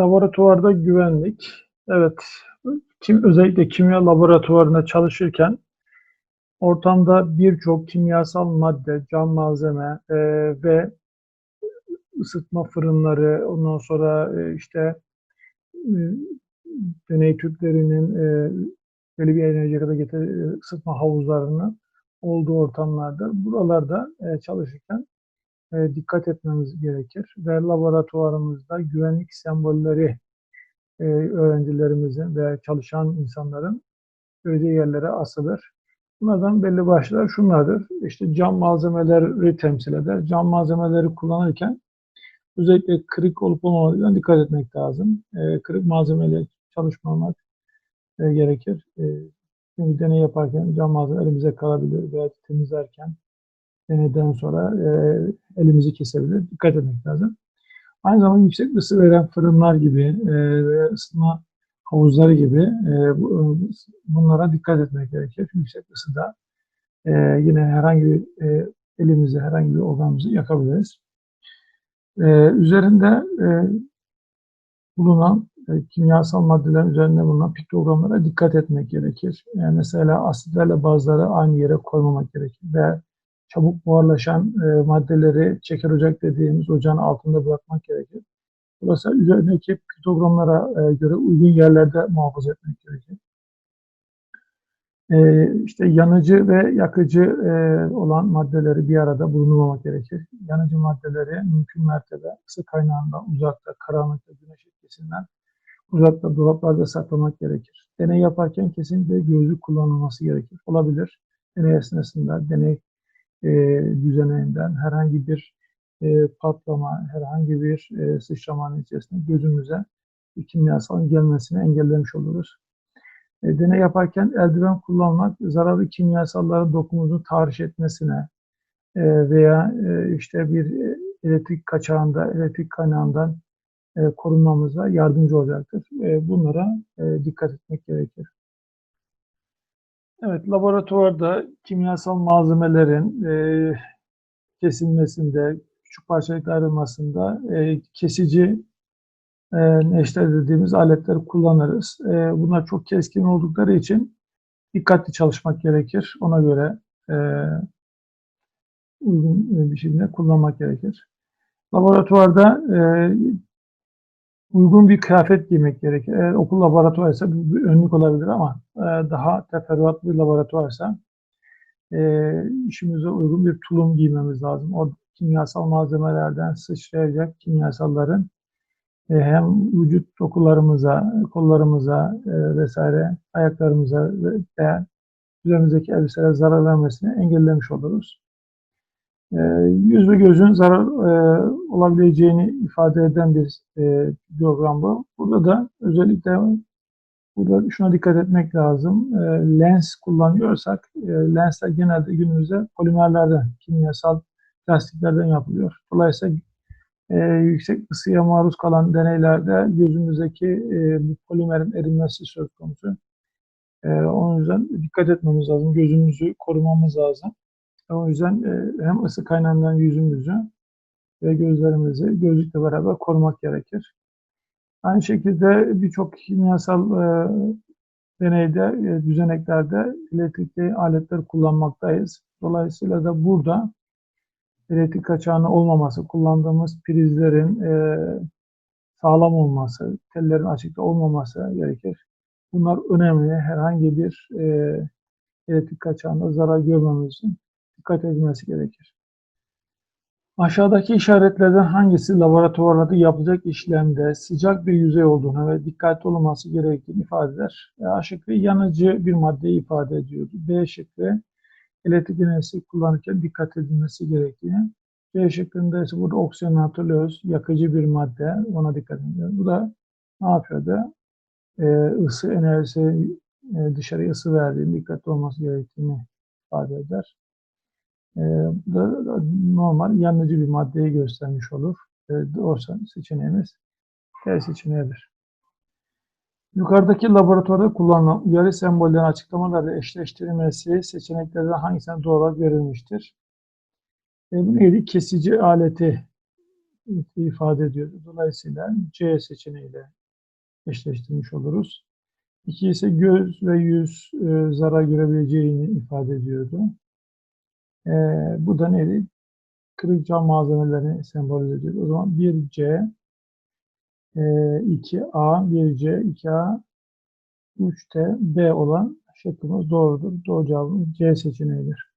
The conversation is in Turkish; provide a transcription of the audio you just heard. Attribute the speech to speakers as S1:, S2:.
S1: Laboratuvarda güvenlik. Evet, kim özellikle kimya laboratuvarında çalışırken ortamda birçok kimyasal madde, cam malzeme e, ve ısıtma fırınları, ondan sonra e, işte e, deney tüplerinin e, belli bir enerjiye kadar getir, ısıtma havuzlarının olduğu ortamlarda, buralarda e, çalışırken e, dikkat etmemiz gerekir ve laboratuvarımızda güvenlik sembolleri e, öğrencilerimizin ve çalışan insanların göreceği yerlere asılır. Bunlardan belli başlar şunlardır. İşte cam malzemeleri temsil eder. Cam malzemeleri kullanırken özellikle kırık olup olmamadığına dikkat etmek lazım. E, kırık malzemeyle çalışmamak gerekir. Çünkü deney yaparken cam malzeme elimize kalabilir veya temizlerken deneyden sonra e, elimizi kesebilir. Dikkat etmek lazım. Aynı zamanda yüksek ısı veren fırınlar gibi e, ve ısıtma havuzları gibi e, bu, bunlara dikkat etmek gerekir. Yüksek ısıda e, yine herhangi bir e, elimizi, herhangi bir organımızı yakabiliriz. E, üzerinde e, bulunan e, kimyasal maddelerin üzerinde bulunan piktogramlara dikkat etmek gerekir. Yani mesela asitlerle bazıları aynı yere koymamak gerekir ve çabuk buharlaşan e, maddeleri çeker ocak dediğimiz ocağın altında bırakmak gerekir. Burası üzerindeki piktogramlara e, göre uygun yerlerde muhafaza etmek gerekir. E, işte yanıcı ve yakıcı e, olan maddeleri bir arada bulundurmamak gerekir. Yanıcı maddeleri mümkün mertebe ısı kaynağından uzakta, karanlıkta, güneş etkisinden uzakta dolaplarda saklamak gerekir. Deney yaparken kesinlikle gözlük kullanılması gerekir. Olabilir. Deney esnasında deney e, düzeneğinden herhangi bir e, patlama, herhangi bir e, sıçramanın içerisinde gözümüze bir kimyasalın gelmesini engellemiş oluruz. E, deney yaparken eldiven kullanmak zararlı kimyasalların dokumumuzu tahriş etmesine e, veya e, işte bir elektrik kaçağında, elektrik kaynağından e, korunmamıza yardımcı olacaktır. E, bunlara e, dikkat etmek gerekir. Evet, laboratuvarda kimyasal malzemelerin e, kesilmesinde, küçük parçalıklar ayrılmasında e, kesici e, neşter dediğimiz aletleri kullanırız. E, bunlar çok keskin oldukları için dikkatli çalışmak gerekir. Ona göre e, uygun bir şekilde kullanmak gerekir. Laboratuvarda e, uygun bir kıyafet giymek gerekir. Eğer okul laboratuvarıysa bir önlük olabilir ama e, daha teferruatlı bir laboratuvarsa e, işimize uygun bir tulum giymemiz lazım. O kimyasal malzemelerden sıçrayacak kimyasalların e, hem vücut dokularımıza, kollarımıza e, vesaire, ayaklarımıza veya üzerimizdeki elbiselere zarar vermesini engellemiş oluruz. E, yüz ve gözün zarar e, olabileceğini ifade eden bir e, diyagram bu. Burada da özellikle burada şuna dikkat etmek lazım. E, lens kullanıyorsak, e, lensler genelde günümüzde polimerlerden, kimyasal plastiklerden yapılıyor. Dolayısıyla e, yüksek ısıya maruz kalan deneylerde gözümüzdeki e, bu polimerin erimesi söz konusu. E, onun yüzden dikkat etmemiz lazım. Gözümüzü korumamız lazım. O yüzden e, hem ısı kaynağından yüzümüzü ve gözlerimizi gözlükle beraber korumak gerekir. Aynı şekilde birçok kimyasal e, deneyde, e, düzeneklerde elektrikli aletler kullanmaktayız. Dolayısıyla da burada elektrik kaçağının olmaması, kullandığımız prizlerin e, sağlam olması, tellerin açıkta olmaması gerekir. Bunlar önemli. Herhangi bir e, elektrik kaçağında zarar görmemiz için dikkat edilmesi gerekir. Aşağıdaki işaretlerden hangisi laboratuvarlarda yapılacak işlemde sıcak bir yüzey olduğunu ve dikkatli olunması gerektiğini ifade eder. E, A şıkkı yanıcı bir maddeyi ifade ediyordu. B şıkkı elektrik enerjisi kullanırken dikkat edilmesi gerektiğini. C şıkkında ise burada oksijen. Yakıcı bir madde. Ona dikkat ediyoruz. Bu da ne yapıyordu? Ee, ısı enerjisi e, dışarıya ısı verdiğini dikkatli olması gerektiğini ifade eder. Ee, da normal yanıcı bir maddeyi göstermiş olur. Ee, doğru seçeneğimiz D seçeneğidir. Yukarıdaki laboratuvarda kullanılan uyarı sembollerin açıklamalarla eşleştirilmesi seçeneklerden hangisine doğru olarak verilmiştir? E, bu neydi? Kesici aleti ifade ediyor. Dolayısıyla C seçeneğiyle eşleştirmiş oluruz. 2 ise göz ve yüz e, zarar görebileceğini ifade ediyordu. E, bu da neydi? Kırık cam malzemelerini sembolize ediyor. O zaman 1C, e, 2A, 1C, 2A, 3'te D olan şıkkımız doğrudur. Doğru cevabımız C seçeneğidir.